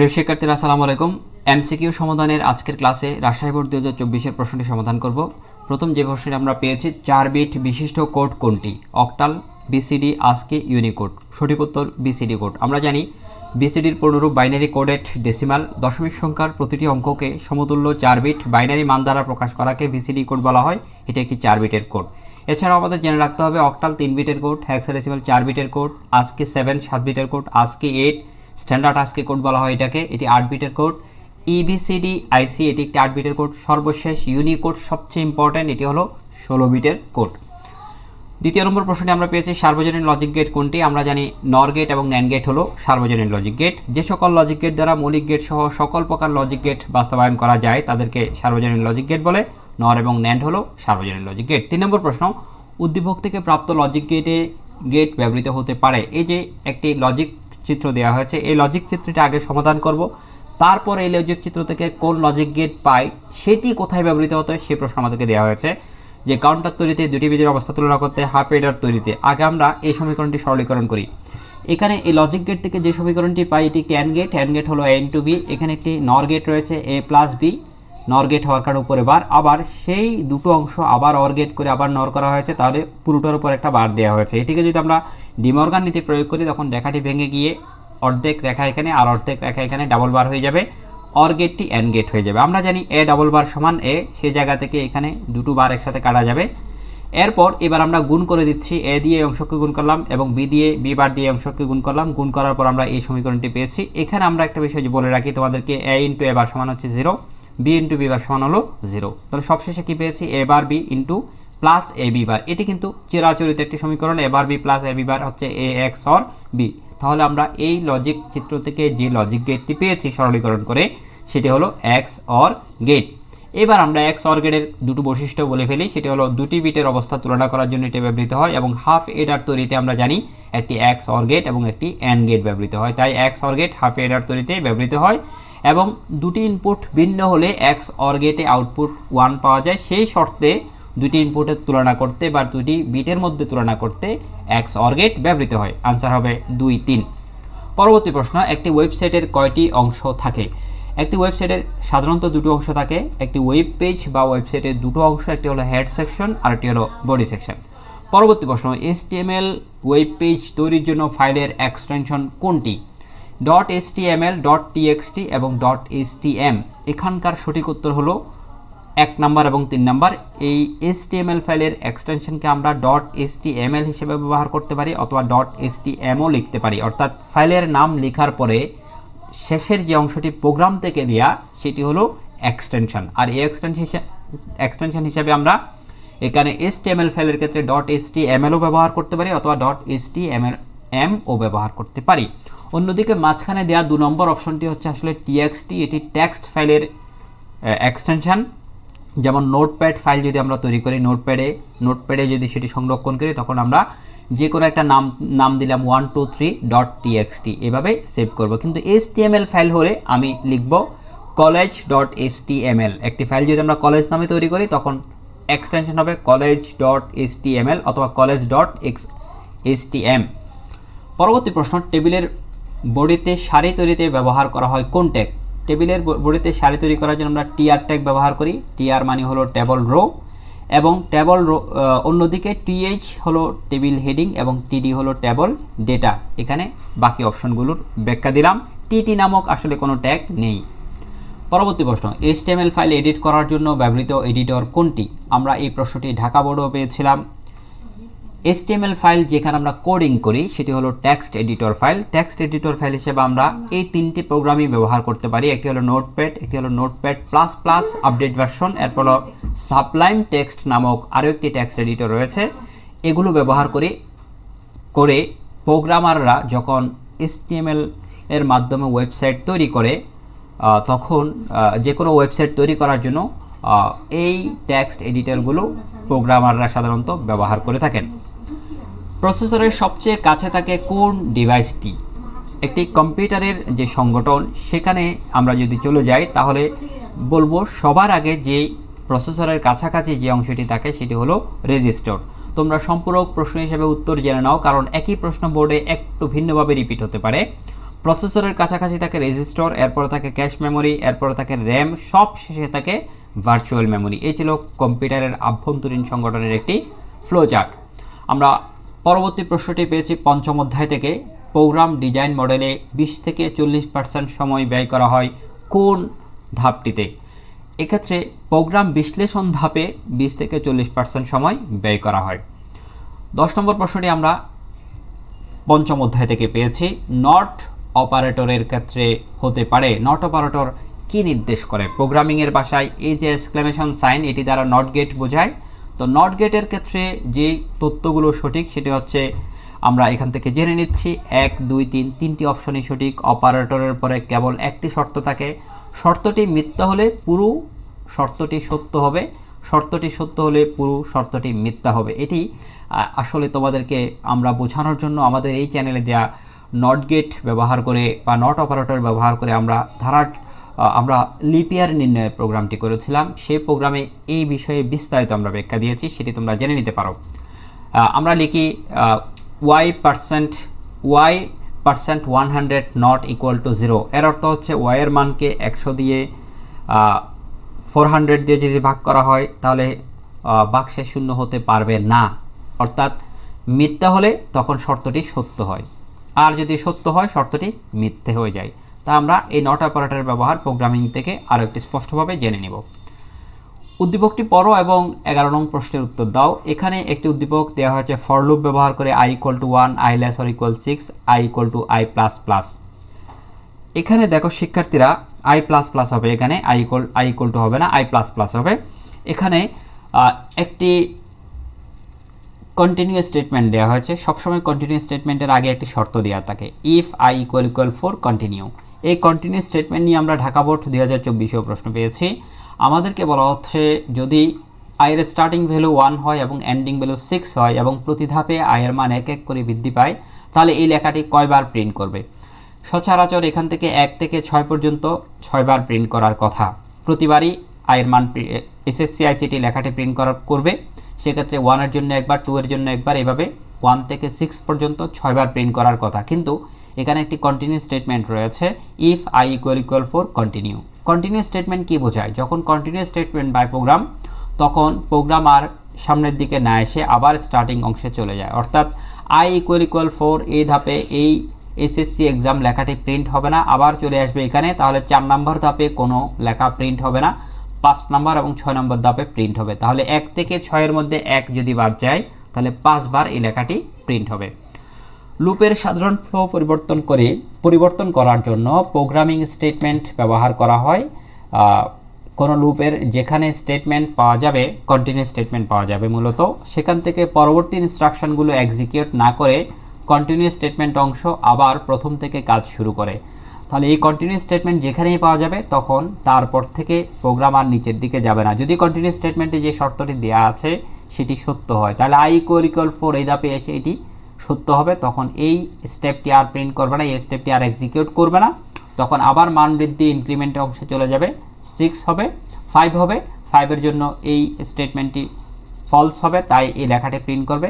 প্রিয় শিক্ষার্থীরা, আসসালামু আলাইকুম। এমসিকিউ সমাধানের আজকের ক্লাসে রাজশাহী বোর্ড দু হাজার চব্বিশের প্রশ্নটি সমাধান করব। প্রথম যে প্রশ্নটি আমরা পেয়েছি, চার বিট বিশিষ্ট কোড কোনটি? অক্টাল, বিসিডি, আজকে, ইউনিকোড। সঠিক উত্তর, বিসিডি কোড। আমরা জানি, বিসিডির পূর্ণরূপ বাইনারি কোডেড ডেসিমাল, দশমিক সংখ্যার প্রতিটি অঙ্ককে সমতুল্য চার বিট বাইনারি মান দ্বারা প্রকাশ করাকে বিসিডি কোড বলা হয়। এটি একটি চার বিটের কোড। এছাড়াও আমাদের জেনে রাখতে হবে, অক্টাল তিন বিটের কোড হ্যাক্সাডেসিমাল চার বিটের কোড, আজকে সেভেন, সাত বিটের কোড, আজকে এইট স্ট্যান্ডার্ড আজকে কোড বলা হয় এটাকে, এটি আট বিটের কোড। ইবিসিডি আইসি এটি একটি আট বিটের কোড। সর্বশেষ ইউনিকোড সবচেয়ে ইম্পর্ট্যান্ট এটি হলো ষোলো বিটের কোড। দ্বিতীয় নম্বর প্রশ্নটি আমরা পেয়েছি সার্বজনীন লজিক গেট কোনটি? আমরা জানি নর গেট এবং ন্যান গেট হলো সার্বজনীন লজিক গেট যে সকল লজিক গেট দ্বারা মৌলিক গেট সহ সকল প্রকার লজিক গেট বাস্তবায়ন করা যায়, তাদেরকে সার্বজনীন লজিক গেট বলে। নর এবং ন্যান্ড হলো সার্বজনীন লজিক গেট তিন নম্বর প্রশ্ন, উদ্দীপক থেকে প্রাপ্ত লজিক গেটে গেট ব্যবহৃত হতে পারে। এই যে একটি লজিক চিত্র দেওয়া হয়েছে। এই লজিক চিত্রটি আগে সমাধান করব। তারপর এই লজিক চিত্র থেকে কোন লজিক গেট পাই, সেটি কোথায় ব্যবহৃত হতে হয় সে প্রশ্ন আমাদেরকে দেওয়া হয়েছে। যে কাউন্টার তৈরিতে দুটি বীজের অবস্থা তুলনা করতে হাফ এডার তৈরিতে। আগে আমরা এই সমীকরণটি সরলীকরণ করি। এখানে এই লজিক গেট থেকে যে সমীকরণটি পাই, এটি একটি অ্যান গেট অ্যান গেট হলো এন টু বি এখানে একটি নর গেট রয়েছে A plus B NOR gate হওয়ার কারণে উপরে বার। আবার সেই দুটো অংশ আবার অর গেট করে আবার নর করা হয়েছে, তাহলে পুরোটার উপর একটা বার দেওয়া হয়েছে। এটিকে যদি আমরা ডিমর্গান নীতি প্রয়োগ করি, তখন রেখাটি ভেঙে গিয়ে অর্ধেক রেখা এখানে আর অর্ধেক রেখা এখানে ডাবল বার হয়ে যাবে। অর গেটটি এন গেট হয়ে যাবে। আমরা জানি এ ডাবল বার সমান এ সেই জায়গা থেকে এখানে দুটো বার একসাথে কাটা যাবে। এরপর এবার আমরা গুণ করে দিচ্ছি এ দিয়ে অংশকে গুণ করলাম এবং বি দিয়ে বি বার দিয়ে অংশকে গুণ করলাম। গুণ করার পর আমরা এই সমীকরণটি পেয়েছি। এখানে আমরা একটা বিষয় বলে রাখি, তোমাদেরকে এ ইন্টু এ বার সমান হচ্ছে zero B into B bar সমান হলো জিরো তাহলে সবশেষে কি পেয়েছি? A bar B into plus A B bar এটি কিন্তু চিরাচরিত একটি সমীকরণ। A bar B plus A B bar হচ্ছে এ এক্স অর বি তাহলে আমরা এই লজিক চিত্র থেকে যে লজিক গেটটি পেয়েছি সরলীকরণ করে, সেটি হলো এক্স অর গেট এবার আমরা এক্স অর গেটের দুটো বৈশিষ্ট্য বলে ফেলি। সেটি হলো দুটি বিটের অবস্থা তুলনা করার জন্য এটি ব্যবহৃত হয় এবং হাফ এডার তৈরিতে আমরা জানি একটি এক্স অর গেট এবং একটি অ্যান গেট ব্যবহৃত হয়। তাই XOR gate half adder তৈরিতে ব্যবহৃত হয়। এবং দুটি ইনপুট ভিন্ন হলে এক্স অর গেটে আউটপুট ওয়ান পাওয়া যায়। সেই শর্তে দুটি ইনপুটের তুলনা করতে বা দুটি বিটের মধ্যে তুলনা করতে এক্স অর গেট ব্যবহৃত হয়। আনসার হবে দুই তিন। পরবর্তী প্রশ্ন, একটি ওয়েবসাইটের কয়টি অংশ থাকে? একটি ওয়েবসাইটের সাধারণত দুটো অংশ থাকে। একটি ওয়েব পেজ বা ওয়েবসাইটের দুটো অংশ, একটি হলো হেড সেকশন আর একটি হলো বডি সেকশন পরবর্তী প্রশ্ন এসটিএমএল ওয়েব পেজ তৈরির জন্য ফাইলের এক্সটেনশন কোনটি? ডট এসটিএমএল ডট টিএক্সটি এবং ডট এসটিএম এখানকার সঠিক উত্তর হলো এক নাম্বার এবং তিন নাম্বার। এই এসটিএমএল ফাইলের এক্সটেনশনকে আমরা ডট এসটিএমএল হিসেবে ব্যবহার করতে পারি অথবা ডট এসটিএমও লিখতে পারি। অর্থাৎ ফাইলের নাম লেখার পরে শেষের যে অংশটি প্রোগ্রাম থেকে দেওয়া সেটি হলো এক্সটেনশন আর এই এক্সটেনশন এক্সটেনশন হিসাবে আমরা এখানে এসটিএমএল ফাইলের ক্ষেত্রে ডট এসটিএমএলও ব্যবহার করতে পারি অথবা ডট এসটিএমএল এম ও ব্যবহার করতে পারি। অন্যদিকে মাঝখানে দেওয়া দু নম্বর অপশনটি হচ্ছে আসলে টিএক্সটি এটি টেক্সট ফাইলের এক্সটেনশন যেমন নোটপ্যাড ফাইল যদি আমরা তৈরি করি নোটপ্যাডে নোটপ্যাডে যদি সেটি সংরক্ষণ করি, তখন আমরা যে কোনো একটা নাম নাম দিলাম one two three dot TXT এভাবে সেভ করব। কিন্তু এসটিএমএল ফাইল হলে আমি লিখব কলেজ ডট এসটিএমএল একটি ফাইল যদি আমরা কলেজ নামে তৈরি করি, তখন এক্সটেনশন হবে কলেজ ডট এসটিএমএল অথবা কলেজ ডট এক্স এসটিএম পরবর্তী প্রশ্ন, টেবিলের বডিতে সারি তৈরিতে ব্যবহার করা হয় কোন ট্যাগ টেবিলের বডিতে সারি তৈরি করার জন্য আমরা টিআর ট্যাগ ব্যবহার করি। টিআর মানে হলো টেবল রো এবং টেবল রো অন্যদিকে টিএইচ হলো টেবিল হেডিং এবং টিডি হলো টেবল ডেটা এখানে বাকি অপশনগুলোর ব্যাখ্যা দিলাম। টিটি নামক আসলে কোনো ট্যাগ নেই। পরবর্তী প্রশ্ন এইচটিএমএল ফাইল এডিট করার জন্য ব্যবহৃত এডিটর কোনটি? আমরা এই প্রশ্নটি ঢাকা বোর্ডেও পেয়েছিলাম। এইচটিএমএল ফাইল যেখানে আমরা কোডিং করি, সেটি হলো text editor file text editor file হিসেবে আমরা এই তিনটি প্রোগ্রামই ব্যবহার করতে পারি। একটি হলো নোটপ্যাড একটি হলো Notepad plus plus update version এরপর হলো সাবলাইম টেক্সট নামক আরও একটি টেক্সট এডিটর রয়েছে। এগুলো ব্যবহার করে করে প্রোগ্রামাররা যখন এইচটিএমএল এর মাধ্যমে ওয়েবসাইট তৈরি করে তখন যে কোনো ওয়েবসাইট তৈরি করার জন্য এই টেক্সট এডিটরগুলো প্রোগ্রামাররা সাধারণত ব্যবহার করে থাকেন। প্রসেসরের সবচেয়ে কাছে থাকে কোন ডিভাইসটি? একটি কম্পিউটারের যে সংগঠন, সেখানে আমরা যদি চলে যাই, তাহলে বলব সবার আগে যে প্রসেসরের কাছাকাছি যে অংশটি থাকে, সেটি হলো রেজিস্টার। তোমরা সম্পূরক প্রশ্ন হিসেবে উত্তর জেনে নাও, কারণ একই প্রশ্ন বোর্ডে একটু ভিন্নভাবে রিপিট হতে পারে। প্রসেসরের কাছাকাছি থাকে রেজিস্টর, এরপরে থাকে ক্যাশ মেমোরি, এরপরে থাকে র্যাম, সব শেষে থাকে ভার্চুয়াল মেমোরি। এই ছিল কম্পিউটারের আভ্যন্তরীণ সংগঠনের একটি ফ্লো চার্ট আমরা পরবর্তী প্রশ্নটি পেয়েছি পঞ্চম অধ্যায় থেকে। প্রোগ্রাম ডিজাইন মডেলে বিশ থেকে চল্লিশ পার্সেন্ট সময় ব্যয় করা হয় কোন ধাপটিতে? এক্ষেত্রে প্রোগ্রাম বিশ্লেষণ ধাপে বিশ থেকে চল্লিশ পার্সেন্ট সময় ব্যয় করা হয়। দশ নম্বর প্রশ্নটি আমরা পঞ্চম অধ্যায় থেকে পেয়েছি। নট অপারেটরের ক্ষেত্রে হতে পারে। নট অপারেটর কি নির্দেশ করে? প্রোগ্রামিংয়ের ভাষায় এই যে এক্সক্লেমেশন সাইন, এটি দ্বারা নট গেট বোঝায়। তো নট গেটের ক্ষেত্রে যে তথ্যগুলো সঠিক সেটি হচ্ছে আমরা এখান থেকে জেনে নিচ্ছি এক দুই তিন তিনটি অপশনই সঠিক। অপারেটরের পরে কেবল একটি শর্ত থাকে। শর্তটি মিথ্যা হলে পুরো শর্তটি সত্য হবে। শর্তটি সত্য হলে পুরো শর্তটি মিথ্যা হবে। এটি আসলে তোমাদেরকে আমরা বোঝানোর জন্য আমাদের এই চ্যানেলে দেয়া নট গেট ব্যবহার করে বা নট অপারেটর ব্যবহার করে আমরা আহ, আমরা লিপিয়ার নির্ণয়ের প্রোগ্রামটি করেছিলাম। সেই প্রোগ্রামে এই বিষয়ে বিস্তারিত আমরা ব্যাখ্যা দিয়েছি, সেটি তোমরা জেনে নিতে পারো। আমরা লিখি Y percent Y percent one hundred not equal to zero এর অর্থ হচ্ছে ওয়াইয়ের মানকে একশো দিয়ে ফোর হান্ড্রেড দিয়ে যদি ভাগ করা হয়, তাহলে বাক্সে শূন্য হতে পারবে না। অর্থাৎ মিথ্যা হলে তখন শর্তটি সত্য হয়। আর যদি সত্য হয়, শর্তটি মিথ্যে হয়ে যায়। তা আমরা এই নট অপারেটরের ব্যবহার প্রোগ্রামিং থেকে আরও একটি স্পষ্টভাবে জেনে নিব। উদ্দীপকটি পড়ো এবং এগারো নং প্রশ্নের উত্তর দাও। এখানে একটি উদ্দীপক দেওয়া হয়েছে ফর লুপ ব্যবহার করে I equal to one I less or equal six I equal to I plus plus এখানে দেখো শিক্ষার্থীরা আই প্লাস প্লাস হবে এখানে I equal I equal to হবে না আই প্লাস প্লাস হবে। এখানে একটি কন্টিনিউ স্টেটমেন্ট দেওয়া হয়েছে। সবসময় কন্টিনিউ স্টেটমেন্টের আগে একটি শর্ত দেওয়া থাকে। If I equal equal four continue এই কন্টিনিউ স্টেটমেন্ট নিয়ে আমরা ঢাকা বোর্ড দুই হাজার চব্বিশেও প্রশ্ন পেয়েছি। আমাদেরকে বলা হচ্ছে, যদি আয়ের স্টার্টিং ভ্যালু ওয়ান হয় এবং এন্ডিং ভ্যালু সিক্স হয় এবং প্রতি ধাপে আয়ের মান এক এক করে বৃদ্ধি পায়, তাহলে এই লেখাটি কয়বার প্রিন্ট করবে? সচরাচর এখান থেকে এক থেকে ছয় পর্যন্ত ছয়বার প্রিন্ট করার কথা। প্রতিবারই আয়ের মান এসএসসি আইসিটি লেখাটি প্রিন্ট করার করবে। সেক্ষেত্রে ওয়ানের জন্য একবার টু এর জন্য একবার, এভাবে ওয়ান থেকে সিক্স পর্যন্ত ছয়বার প্রিন্ট করার কথা। কিন্তু এখানে একটি কন্টিনিউ স্টেটমেন্ট রয়েছে if I equal equal four continue continue statement কী বোঝায়? যখন কন্টিনিউ স্টেটমেন্ট বাই প্রোগ্রাম তখন প্রোগ্রাম আর সামনের দিকে না এসে আবার স্টার্টিং অংশে চলে যায়। অর্থাৎ আই ইকুয়াল ইকুয়াল ফোর এই ধাপে এই এসএসসি এক্সাম লেখাটি প্রিন্ট হবে না, আবার চলে আসবে এখানে, তাহলে চার নম্বর ধাপে কোনো লেখা প্রিন্ট হবে না, পাঁচ নম্বর এবং ছয় নম্বর ধাপে প্রিন্ট হবে। তাহলে এক থেকে ছয়ের মধ্যে এক যদি বাদ যায়, তাহলে পাঁচবার এই লেখাটি প্রিন্ট হবে। লুপের সাধারণ ফ্লো পরিবর্তন করে পরিবর্তন করার জন্য প্রোগ্রামিং স্টেটমেন্ট ব্যবহার করা হয়। কোনো লুপের যেখানে স্টেটমেন্ট পাওয়া যাবে কন্টিনিউ স্টেটমেন্ট পাওয়া যাবে মূলত, সেখান থেকে পরবর্তী ইনস্ট্রাকশনগুলো এক্সিকিউট না করে কন্টিনিউ স্টেটমেন্ট অংশ আবার প্রথম থেকে কাজ শুরু করে। তাহলে এই কন্টিনিউ স্টেটমেন্ট যেখানেই পাওয়া যাবে, তখন তারপর থেকে প্রোগ্রাম আর নিচের দিকে যাবে না। যদি কন্টিনিউ স্টেটমেন্টে যে শর্তটি দেওয়া আছে, সেটি সত্য হয়। তাহলে আই ইকুয়াল ইকুয়াল ফোর এই ধাপে এসে এটি সত্য হবে, তখন এই স্টেপটি আর প্রিন্ট করবে না, এই স্টেপটি আর এক্সিকিউট করবে না। তখন আবার মান বৃদ্ধি ইনক্রিমেন্টের অংশে চলে যাবে। সিক্স হবে ফাইভ হবে ফাইভের জন্য এই স্টেটমেন্টটি ফলস হবে, তাই এই লেখাটি প্রিন্ট করবে।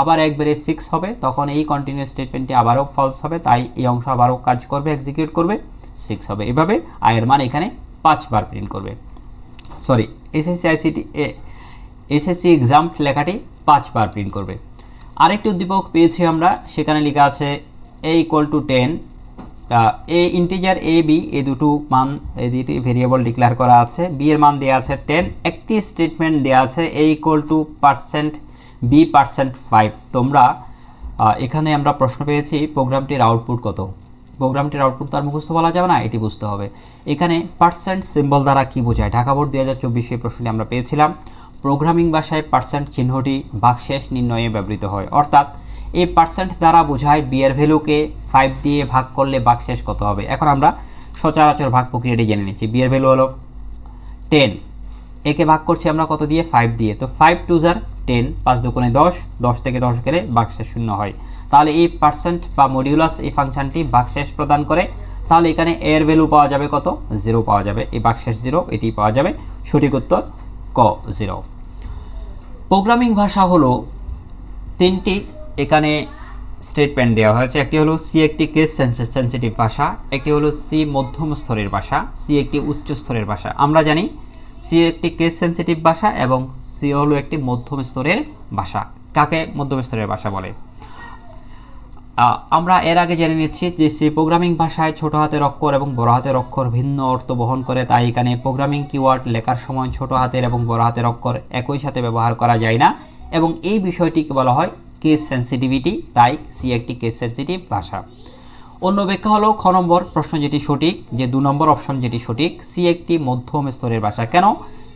আবার একবারে সিক্স হবে, তখন এই কন্টিনিউ স্টেটমেন্টটি আবারও ফলস হবে, তাই এই অংশ আবারও কাজ করবে এক্সিকিউট করবে। সিক্স হবে, এভাবে আয়ের মান এখানে পাঁচবার প্রিন্ট করবে। Sorry SSC ICT SSC exam লেখাটি পাঁচবার প্রিন্ট করবে। আরেকটি উদ্দীপক পেয়েছি আমরা, সেখানে লেখা আছে এ ইকুয়াল টু টেন তা এ ইন্টিজার এ বি এই দুটো মান, এই দুটি ভেরিয়েবল ডিক্লেয়ার করা আছে। বি এর মান দেওয়া আছে টেন একটি স্টেটমেন্ট দেওয়া আছে A equal to percent B percent five তোমরা এখানে আমরা প্রশ্ন পেয়েছি, প্রোগ্রামটির আউটপুট কত? প্রোগ্রামটির আউটপুট তার মুখস্থ বলা যাবে না, এটি বুঝতে হবে। এখানে পার্সেন্ট সিম্বল দ্বারা কি বোঝায়? ঢাকা বোর্ড দু হাজার চব্বিশে প্রশ্নটি আমরা পেয়েছিলাম। প্রোগ্রামিং ভাষায় পার্সেন্ট চিহ্নটি ভাগশেষ নির্ণয়ে ব্যবহৃত হয়। অর্থাৎ, এই পার্সেন্ট দ্বারা বোঝায় বিয়ের ভ্যালুকে ফাইভ দিয়ে ভাগ করলে ভাগশেষ কত হবে। এখন আমরা সচরাচর ভাগ প্রক্রিয়াটি জেনে নিচ্ছি। বিয়ের ভ্যালু হলো টেন একে ভাগ করছি আমরা কত দিয়ে? ফাইভ দিয়ে। তো ফাইভ টু জার টেন পাঁচ দুকোণে দশ দশ থেকে দশ গেলে বাক্সের শূন্য হয়। তাহলে এই পার্সেন্ট বা মডিউলাস এই ফাংশনটি বাক্সেস প্রদান করে। তাহলে এখানে এর ভ্যালু পাওয়া যাবে কত? জিরো পাওয়া যাবে। এই বাক্সেস জিরো এটি পাওয়া যাবে। সঠিক উত্তর ক জিরো প্রোগ্রামিং ভাষা হলো তিনটি। এখানে স্টেটমেন্ট দেওয়া হয়েছে। একটি হলো সি একটি কেস সেন্সিটিভ ভাষা। একটি হলো সি মধ্যম স্তরের ভাষা। সি একটি উচ্চ স্তরের ভাষা। আমরা জানি সি একটি কেস সেন্সিটিভ ভাষা এবং সি হলো একটি মধ্যম স্তরের ভাষা। কাকে মধ্যম স্তরের ভাষা বলে? আমরা এর আগে জেনে নিচ্ছি যে সি প্রোগ্রামিং ভাষায় ছোট হাতের অক্ষর এবং বড় হাতের অক্ষর ভিন্ন অর্থ বহন করে, তাই এখানে প্রোগ্রামিং কিওয়ার্ড লেখার সময় ছোট হাতের এবং বড় হাতের অক্ষর একই সাথে ব্যবহার করা যায় না এবং এই বিষয়টিকে বলা হয় কেস সেন্সিটিভিটি তাই সি একটি কেস সেন্সিটিভ ভাষা। অন্য ব্যাখ্যা হলো খ নম্বর প্রশ্ন যেটি সঠিক, যে দু নম্বর অপশন যেটি সঠিক সি একটি মধ্যম স্তরের ভাষা। কেন?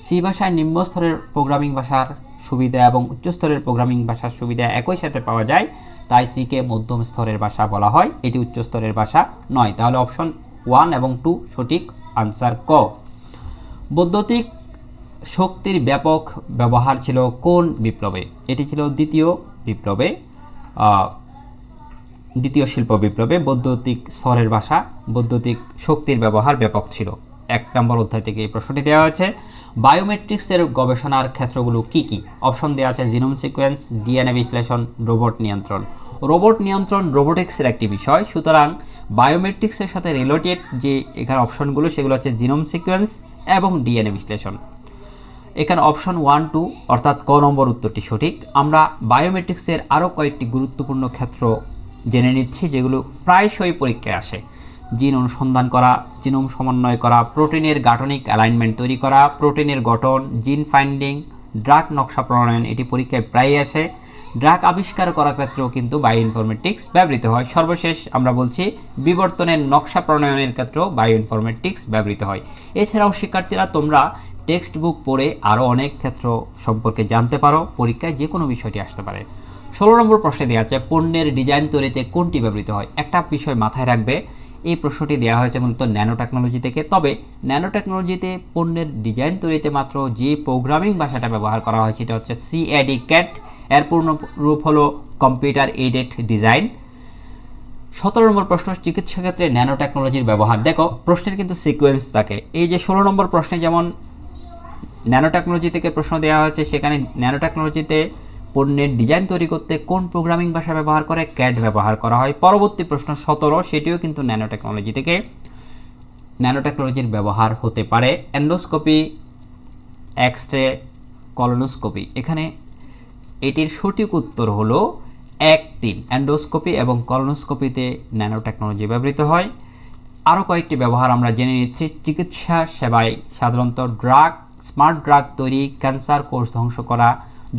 সি ভাষায় নিম্ন স্তরের প্রোগ্রামিং ভাষার সুবিধা এবং উচ্চ স্তরের প্রোগ্রামিং ভাষার সুবিধা একই সাথে পাওয়া যায়, তাই সিকে মধ্যম স্তরের ভাষা বলা হয়। এটি উচ্চ স্তরের ভাষা নয়। তাহলে অপশন ওয়ান এবং টু সঠিক আনসার ক। বৈদ্যুতিক শক্তির ব্যাপক ব্যবহার ছিল কোন বিপ্লবে? এটি ছিল দ্বিতীয় বিপ্লবে দ্বিতীয় শিল্প বিপ্লবে বৈদ্যুতিক স্তরের ভাষা, বৈদ্যুতিক শক্তির ব্যবহার ব্যাপক ছিল। এক নম্বর অধ্যায় থেকে এই প্রশ্নটি দেওয়া হয়েছে। বায়োমেট্রিক্সের গবেষণার ক্ষেত্রগুলো কি কি? অপশন দেওয়া আছে জিনোম সিকোয়েন্স ডিএনএ বিশ্লেষণ রোবট নিয়ন্ত্রণ। রোবট নিয়ন্ত্রণ রোবোটিক্সের একটি বিষয়। সুতরাং বায়োমেট্রিক্সের সাথে রিলেটেড যে এখানে অপশনগুলো সেগুলো হচ্ছে জিনোম সিকোয়েন্স এবং ডিএনএ বিশ্লেষণ। এখানে অপশন ওয়ান টু অর্থাৎ ক নম্বর উত্তরটি সঠিক। আমরা বায়োমেট্রিক্সের আরও কয়েকটি গুরুত্বপূর্ণ ক্ষেত্র জেনে নিচ্ছি, যেগুলো প্রায়শই পরীক্ষায় আসে। জিন অনুসন্ধান করা জিনোম সমন্বয় করা, প্রোটিনের গাঠনিক অ্যালাইনমেন্ট তৈরি করা, প্রোটিনের গঠন, জিন ফাইন্ডিং, ড্রাগ নকশা প্রণয়ন, এটি পরীক্ষায় প্রায়ই আসে। ড্রাগ আবিষ্কার করার ক্ষেত্রেও কিন্তু বায়ো ইনফরমেটিক্স ব্যবহৃত হয়। সর্বশেষ আমরা বলছি, বিবর্তনের নকশা প্রণয়নের ক্ষেত্রেও বায়ো ইনফরমেটিক্স ব্যবহৃত হয়। এছাড়াও শিক্ষার্থীরা, তোমরা টেক্সট বুক পড়ে আরও অনেক ক্ষেত্র সম্পর্কে জানতে পারো, পরীক্ষায় যে কোনো বিষয়টি আসতে পারে। ষোলো নম্বর প্রশ্নে দেওয়া আছে, পণ্যের ডিজাইন তৈরিতে কোনটি ব্যবহৃত হয়? একটা বিষয় মাথায় রাখবে এই প্রশ্নটি দেওয়া হয়েছে মূলত ন্যানো টেকনোলজি থেকে তবে ন্যানো টেকনোলজিতে পণ্যের ডিজাইন তৈরিতে মাত্র যে প্রোগ্রামিং ভাষাটা ব্যবহার করা হয় সেটা হচ্ছে সিএডি ক্যাট এর পূর্ণ রূপ হলো কম্পিউটার এইডেড ডিজাইন। সতেরো নম্বর প্রশ্ন, চিকিৎসা ক্ষেত্রে ন্যানো টেকনোলজির ব্যবহার। দেখো, প্রশ্নের কিন্তু সিকোয়েন্স থাকে। এই যে ষোলো নম্বর প্রশ্নে যেমন ন্যানো টেকনোলজি থেকে প্রশ্ন দেওয়া হয়েছে, সেখানে ন্যানো টেকনোলজিতে পণ্যের ডিজাইন তৈরি করতে কোন প্রোগ্রামিং ভাষা ব্যবহার করে ক্যাড ব্যবহার করা হয়? পরবর্তী প্রশ্ন সতেরো, সেটিও কিন্তু ন্যানো টেকনোলজি থেকে ন্যানো টেকনোলজির ব্যবহার হতে পারে। অ্যান্ডোস্কোপি এক্স রে কলোনোস্কোপি এখানে এটির সঠিক উত্তর হলো এক তিন। অ্যান্ডোস্কোপি এবং কলোনোস্কোপিতে ন্যানো টেকনোলজি ব্যবহৃত হয়। আরও কয়েকটি ব্যবহার আমরা জেনে নিচ্ছি। চিকিৎসা সেবায় সাধারণত ড্রাগ স্মার্ট ড্রাগ তৈরি ক্যান্সার কোষ ধ্বংস করা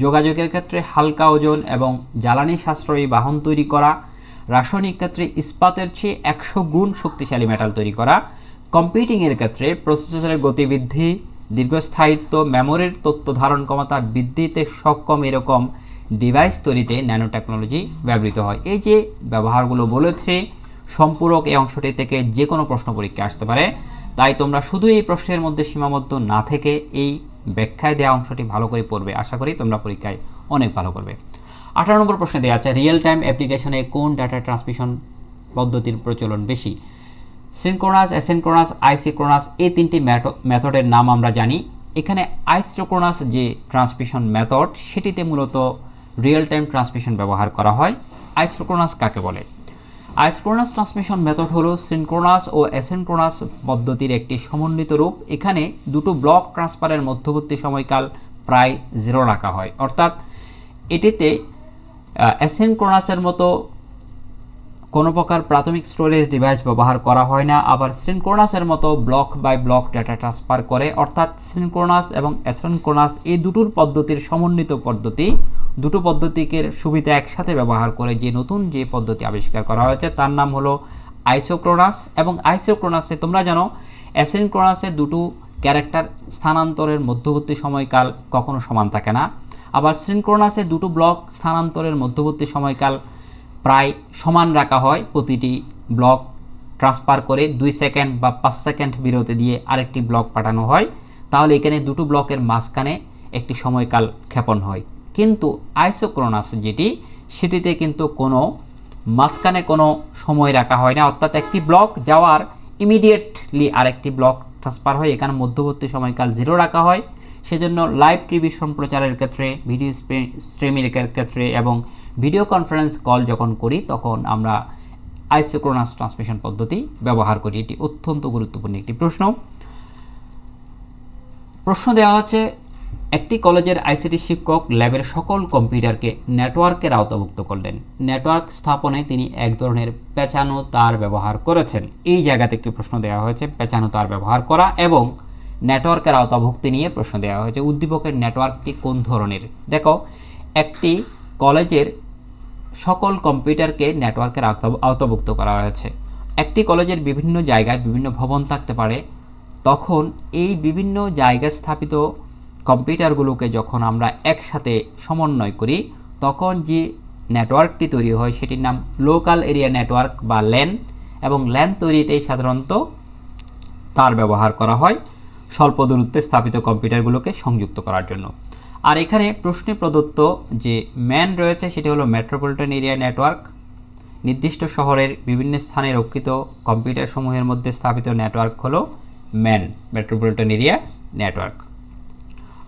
যোগাযোগের ক্ষেত্রে হালকা ওজন এবং জ্বালানি সাশ্রয়ী বাহন তৈরি করা, রাসায়নিক ক্ষেত্রে ইস্পাতের চেয়ে একশো গুণ শক্তিশালী মেটাল তৈরি করা কম্পিউটিংয়ের ক্ষেত্রে প্রসেসরের গতিবৃদ্ধি দীর্ঘস্থায়িত্ব মেমোরির তথ্য ধারণ ক্ষমতা বৃদ্ধিতে সক্ষম এরকম ডিভাইস তৈরিতে ন্যানো টেকনোলজি ব্যবহৃত হয়। এই যে ব্যবহারগুলো বলেছে, সম্পূরক এই অংশটি থেকে যে কোনো প্রশ্ন পরীক্ষা আসতে পারে। তাই তোমরা শুধু এই প্রশ্নের মধ্যে সীমাবদ্ধ না থেকে এই ব্যাখ্যায় দেওয়া অংশটি ভালো করে পড়বে। আশা করি তোমরা পরীক্ষায় অনেক ভালো করবে। আঠারো নম্বর প্রশ্নে দেওয়া আছে রিয়েল টাইম অ্যাপ্লিকেশনে কোন ডাটা ট্রান্সমিশন পদ্ধতির প্রচলন বেশি? সিনক্রোনাস অ্যাসিনক্রোনাস আইসিক্রোনাস এই তিনটি মেথডের নাম আমরা জানি। এখানে আইসোক্রোনাস যে ট্রান্সমিশন মেথড সেটিতে মূলত রিয়েল টাইম ট্রান্সমিশন ব্যবহার করা হয়। আইসোক্রোনাস কাকে বলে? আইসোক্রোনাস ট্রান্সমিশন মেথড হলো সিনক্রোনাস ও অ্যাসিনক্রোনাস পদ্ধতির একটি সমন্বিত রূপ। এখানে দুটো ব্লক ট্রান্সফারের মধ্যবর্তী সময়কাল প্রায় জিরো রাখা হয়। অর্থাৎ এটিতে অ্যাসিনক্রোনাসের মতো কোনো প্রকার প্রাথমিক স্টোরেজ ডিভাইস ব্যবহার করা হয় না, আবার সিনক্রোনাসের মতো block by block data transfer করে। অর্থাৎ সিনক্রোনাস এবং অ্যাসিনক্রোনাস এই দুটোর পদ্ধতির সমন্বিত পদ্ধতি দুটো পদ্ধতিকে সুবিধা একসাথে ব্যবহার করে যে নতুন যে পদ্ধতি আবিষ্কার করা হয়েছে, তার নাম হলো আইসোক্রোনাস এবং আইসোক্রোনাসে তোমরা জানো অ্যাসিনক্রোনাসের দুটো ক্যারেক্টার স্থানান্তরের মধ্যবর্তী সময়কাল কখনো সমান থাকে না। আবার সিনক্রোনাসে দুটো ব্লক স্থানান্তরের মধ্যবর্তী সময়কাল প্রায় সমান রাখা হয়। প্রতিটি ব্লক ট্রান্সফার করে দুই সেকেন্ড বা পাঁচ সেকেন্ড বিরতি দিয়ে আরেকটি ব্লক পাঠানো হয়। তাহলে এখানে দুটো ব্লকের মাঝখানে একটি সময়কাল ক্ষেপণ হয়। কিন্তু আইসোক্রোনাস যেটি, সেটিতে কিন্তু কোনো, মাঝখানে কোনো সময় রাখা হয় না। অর্থাৎ একটি ব্লক যাওয়ার ইমিডিয়েটলি আরেকটি ব্লক ট্রান্সফার হয়। এখানে মধ্যবর্তী সময়কাল জিরো রাখা হয়। সেজন্য লাইভ টিভি সম্প্রচারের ক্ষেত্রে ভিডিও স্ট্রিমিংয়ের ক্ষেত্রে এবং ভিডিও কনফারেন্স কল যখন করি, তখন আমরা আইসোক্রোনাস ট্রান্সমিশন পদ্ধতি ব্যবহার করি। এটি অত্যন্ত গুরুত্বপূর্ণ একটি প্রশ্ন। প্রশ্ন দেওয়া আছে একটি কলেজের আইসিটি শিক্ষক ল্যাবের সকল কম্পিউটারকে নেটওয়ার্কের আওতাভুক্ত করলেন। নেটওয়ার্ক স্থাপনে তিনি এক ধরনের পেঁচানো তার ব্যবহার করেছেন। এই জায়গা থেকে প্রশ্ন দেওয়া হয়েছে, পেঁচানো তার ব্যবহার করা এবং নেটওয়ার্কের আওতাভুক্তি নিয়ে প্রশ্ন দেওয়া হয়েছে, উদ্দীপকের নেটওয়ার্কটি কোন ধরনের? দেখো, একটি কলেজের সকল কম্পিউটারকে নেটওয়ার্কের আওতাভুক্ত করা হয়েছে। একটি কলেজের বিভিন্ন জায়গায় বিভিন্ন ভবন থাকতে পারে। তখন এই বিভিন্ন জায়গায় স্থাপিত কম্পিউটারগুলোকে যখন আমরা একসাথে সমন্বয় করি, তখন যে নেটওয়ার্কটি তৈরি হয় সেটির নাম লোকাল এরিয়া নেটওয়ার্ক বা ল্যান এবং ল্যান তৈরিতেই সাধারণত তার ব্যবহার করা হয় স্বল্প দূরত্বে স্থাপিত কম্পিউটারগুলোকে সংযুক্ত করার জন্য। আর এখানে প্রশ্নে প্রদত্ত যে ম্যান রয়েছে সেটি হলো মেট্রোপলিটন এরিয়া নেটওয়ার্ক। নির্দিষ্ট শহরের বিভিন্ন স্থানে রক্ষিত কম্পিউটার সমূহের মধ্যে স্থাপিত নেটওয়ার্ক হলো ম্যান, মেট্রোপলিটন এরিয়া নেটওয়ার্ক।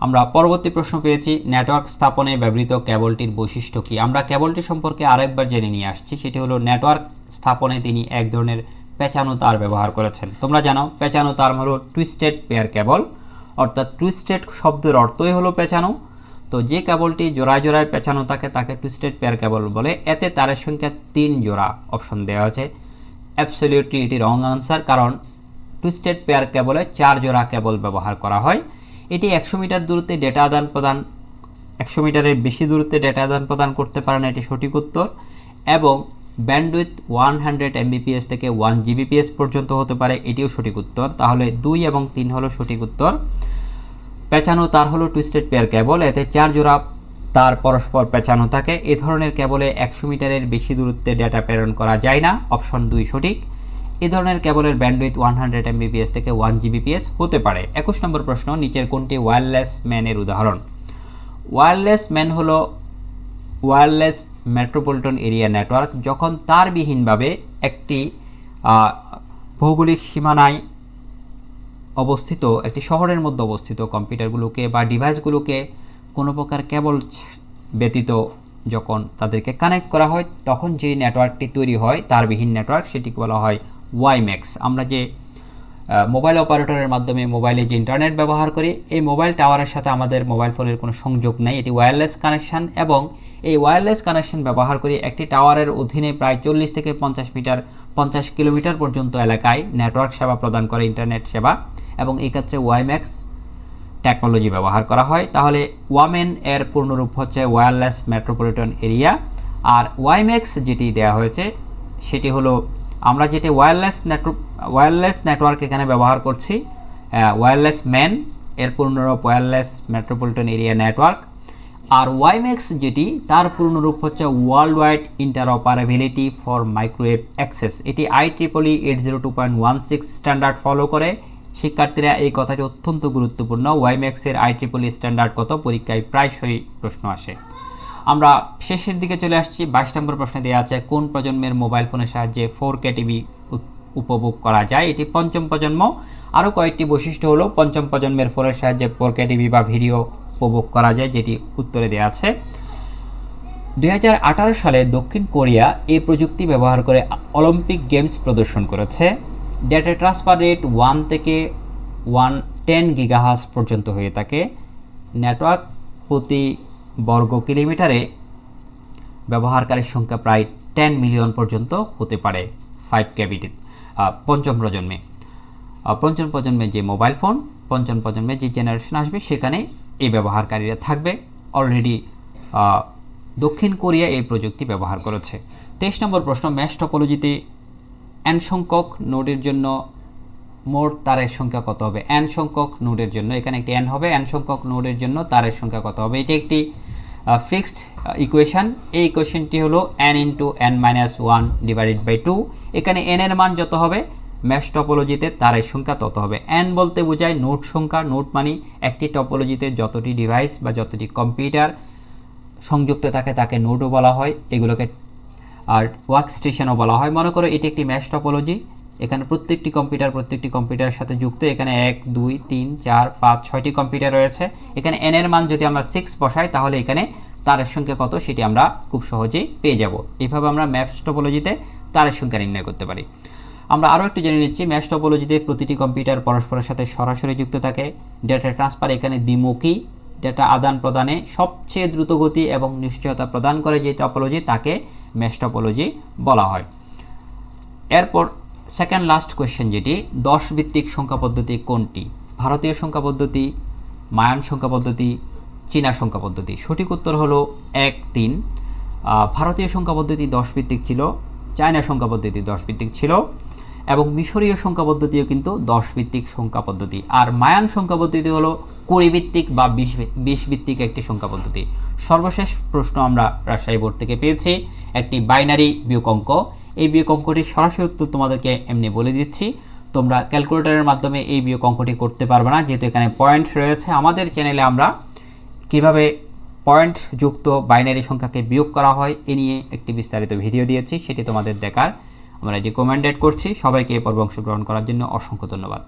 আমরা পরবর্তী প্রশ্ন পেয়েছি, নেটওয়ার্ক স্থাপনে ব্যবহৃত কেবলটির বৈশিষ্ট্য কি? আমরা কেবলটি সম্পর্কে আরেকবার জেনে নিয়ে আসছি, সেটি হলো নেটওয়ার্ক স্থাপনে তিনি এক ধরনের পেঁচানো তার ব্যবহার করেছেন। তোমরা জানো, পেঁচানো তার হলো টুইস্টেড পেয়ার কেবল অর্থাৎ টুইস্টেড শব্দের অর্থই হলো পেঁচানো। তো যে কেবলটি জোড়ায় জোড়ায় পেঁচানো থাকে তাকে টুইস্টেড পেয়ার কেবল বলে। এতে তারের সংখ্যা তিন জোড়া অপশন দেওয়া আছে। অ্যাবসলিউটলি এটি রং আনসার কারণ টুইস্টেড পেয়ার কেবলে চার জোড়া কেবল ব্যবহার করা হয়। এটি একশো মিটার দূরত্বে ডেটা আদান প্রদান, একশো মিটারের বেশি দূরত্বে ডেটা আদান প্রদান করতে পারে না এটি সঠিক উত্তর, এবং ব্যান্ডউইথ ওয়ান হান্ড্রেড এমবিপিএস থেকে ওয়ান জিবিপিএস পর্যন্ত হতে পারে, এটিও সঠিক উত্তর। তাহলে দুই এবং তিন হলো সঠিক উত্তর। পেঁচানো তার হলো টুইস্টেড পেয়ার কেবল এতে চার জোড়া তার পরস্পর পেঁচানো থাকে। এ ধরনের কেবলে একশো মিটারের বেশি দূরত্বে ডেটা প্রেরণ করা যায় না অপশন দুই সঠিক। এ ধরনের কেবলের ব্যান্ডউইথ ওয়ান হান্ড্রেড এমবিপিএস থেকে ওয়ান জিবিপিএস হতে পারে। একুশ নম্বর প্রশ্ন, নিচের কোনটি ওয়্যারলেস ম্যানের উদাহরণ? ওয়্যারলেস ম্যান হলো ওয়্যারলেস মেট্রোপলিটন এরিয়া নেটওয়ার্ক যখন তারবিহীনভাবে একটি ভৌগোলিক সীমানায় অবস্থিত, একটি শহরের মধ্যে অবস্থিত কম্পিউটারগুলোকে বা ডিভাইসগুলোকে কোনো প্রকার কেবল ব্যতীত যখন তাদেরকে কানেক্ট করা হয়, তখন যে নেটওয়ার্কটি তৈরি হয় তারবিহীন নেটওয়ার্ক সেটিকে বলা হয় ওয়াইম্যাক্স আমরা যে মোবাইল অপারেটরের মাধ্যমে মোবাইলে যে ইন্টারনেট ব্যবহার করি, এই মোবাইল টাওয়ারের সাথে আমাদের মোবাইল ফোনের কোনো সংযোগ নেই। এটি ওয়্যারলেস কানেকশন এবং এই ওয়্যারলেস কানেকশন ব্যবহার করে একটি টাওয়ারের অধীনে প্রায় চল্লিশ থেকে পঞ্চাশ মিটার, পঞ্চাশ কিলোমিটার পর্যন্ত এলাকায় নেটওয়ার্ক সেবা প্রদান করে ইন্টারনেট সেবা এবং এই ক্ষেত্রে ওয়াইম্যাক্স টেকনোলজি ব্যবহার করা হয়। তাহলে ওয়ামেন এর পূর্ণরূপ হচ্ছে ওয়্যারলেস মেট্রোপলিটন এরিয়া আর ওয়াইম্যাক্স যেটি দেওয়া হয়েছে, সেটি হলো আমরা যেটি ওয়্যারলেস নেটওয়ার্ক ওয়্যারলেস নেটওয়ার্ক এখানে ব্যবহার করছি ওয়্যারলেস ম্যান এর পূর্ণরূপ ওয়্যারলেস মেট্রোপলিটন এরিয়া নেটওয়ার্ক আর ওয়াইম্যাক্স যেটি, তার পূর্ণরূপ হচ্ছে world wide interoperability for microwave access এটি I triple E eight zero two point one six standard follow করে। শিক্ষার্থীরা এই কথাটি অত্যন্ত গুরুত্বপূর্ণ। ওয়াইম্যাক্সের আই ট্রিপলি স্ট্যান্ডার্ড কত? পরীক্ষায় প্রায়শই প্রশ্ন আসে। আমরা শেষের দিকে চলে আসছি। বাইশ নম্বর প্রশ্নে দেওয়া আছে, কোন প্রজন্মের মোবাইল ফোনের সাহায্যে ফোর কে টিভি উপভোগ করা যায়? এটি পঞ্চম প্রজন্ম। আরও কয়েকটি বৈশিষ্ট্য হলো, পঞ্চম প্রজন্মের ফোনের সাহায্যে ফোর কে টিভি বা ভিডিও উপভোগ করা যায়, যেটি উত্তরে দেওয়া আছে। দু হাজার আঠারো সালে দক্ষিণ কোরিয়া এই প্রযুক্তি ব্যবহার করে অলিম্পিক গেমস প্রদর্শন করেছে। ডেটা ট্রান্সফার রেট ওয়ান থেকে ওয়ান টেন গিগাহাস পর্যন্ত হয়ে থাকে। নেটওয়ার্ক প্রতি বর্গ কিলোমিটারে ব্যবহারকারীর সংখ্যা প্রায় টেন মিলিয়ন পর্যন্ত হতে পারে ফাইভ ক্যাবিটি পঞ্চম প্রজন্মে। পঞ্চম প্রজন্মে যে মোবাইল ফোন পঞ্চম প্রজন্মে যে জেনারেশন আসবে, সেখানে এই ব্যবহারকারীরা থাকবে। অলরেডি দক্ষিণ কোরিয়া এই প্রযুক্তি ব্যবহার করেছে। তেইশ নম্বর প্রশ্ন ম্যাশ টপোলজিতে এন সংখ্যক নোডের জন্য মোট তারের সংখ্যা কত হবে? এন সংখ্যক নোডের জন্য, এখানে একটি এন হবে এন সংখ্যক নোডের জন্য তারের সংখ্যা কত হবে? এটি একটি ফিক্সড ইকুয়েশন এই ইকুয়েশনটি হলো N into N minus one divided by two এখানে এন এর মান যত হবে ম্যাশ টপোলজিতে তারের সংখ্যা তত হবে। এন বলতে বোঝায় নোট সংখ্যা নোট মানে। একটি টপোলজিতে যতটি ডিভাইস বা যতটি কম্পিউটার সংযুক্ত থাকে, তাকে নোডও বলা হয়। এগুলোকে আর ওয়ার্ক স্টেশনও বলা হয়। মনে করো এটি একটি ম্যাশ টপোলজি এখানে প্রত্যেকটি কম্পিউটার প্রত্যেকটি কম্পিউটারের সাথে যুক্ত। এখানে এক, দুই, তিন, চার, পাঁচ, ছয়টি কম্পিউটার রয়েছে। এখানে এন এর মান যদি আমরা সিক্স বসাই, তাহলে এখানে তারের সংখ্যা কত সেটি আমরা খুব সহজেই পেয়ে যাব। এভাবে আমরা ম্যাপস টপোলজিতে তারের সংখ্যা নির্ণয় করতে পারি। আমরা আরও একটু জেনে নিচ্ছি ম্যাচ টপোলজিতে প্রতিটি কম্পিউটার পরস্পরের সাথে সরাসরি যুক্ত থাকে। ডেটা ট্রান্সফার এখানে দ্বিমুখী। ডেটা আদান প্রদানে সবচেয়ে দ্রুতগতি এবং নিশ্চয়তা প্রদান করে যে টপোলজি তাকে ম্যাচ বলা হয়। এরপর সেকেন্ড লাস্ট কোয়েশ্চেন যেটি দশ ভিত্তিক সংখ্যা পদ্ধতি কোনটি? ভারতীয় সংখ্যা পদ্ধতি, মায়ান সংখ্যা পদ্ধতি, চীনা সংখ্যা পদ্ধতি। সঠিক উত্তর হলো এক, তিন। ভারতীয় সংখ্যা পদ্ধতি দশ ভিত্তিক ছিল, চায়না সংখ্যা পদ্ধতি দশ ভিত্তিক ছিল, এবং মিশরীয় সংখ্যা পদ্ধতিও কিন্তু দশ ভিত্তিক সংখ্যা পদ্ধতি। আর মায়ান সংখ্যা পদ্ধতি হলো কুড়ি ভিত্তিক বা বিশ বিশ ভিত্তিক একটি সংখ্যা পদ্ধতি। সর্বশেষ প্রশ্ন আমরা রাজশাহী বোর্ড থেকে পেয়েছি, একটি বাইনারি বিয়োগ অঙ্ক। এই বিয়োগ অঙ্কটির সরাসরি উত্তর তোমাদেরকে এমনি বলে দিচ্ছি। তোমরা ক্যালকুলেটরের মাধ্যমে এই বিয়োগ অঙ্কটি করতে পারবে না, যেহেতু এখানে পয়েন্ট রয়েছে। আমাদের চ্যানেলে আমরা কীভাবে পয়েন্ট যুক্ত বাইনারি সংখ্যাকে বিয়োগ করা হয়, এ নিয়ে একটি বিস্তারিত ভিডিও দিয়েছি, সেটি তোমাদের দেখার আমরা রিকমেন্ডেড করছি। সবাইকে এই পর্ব অংশগ্রহণ করার জন্য অসংখ্য ধন্যবাদ।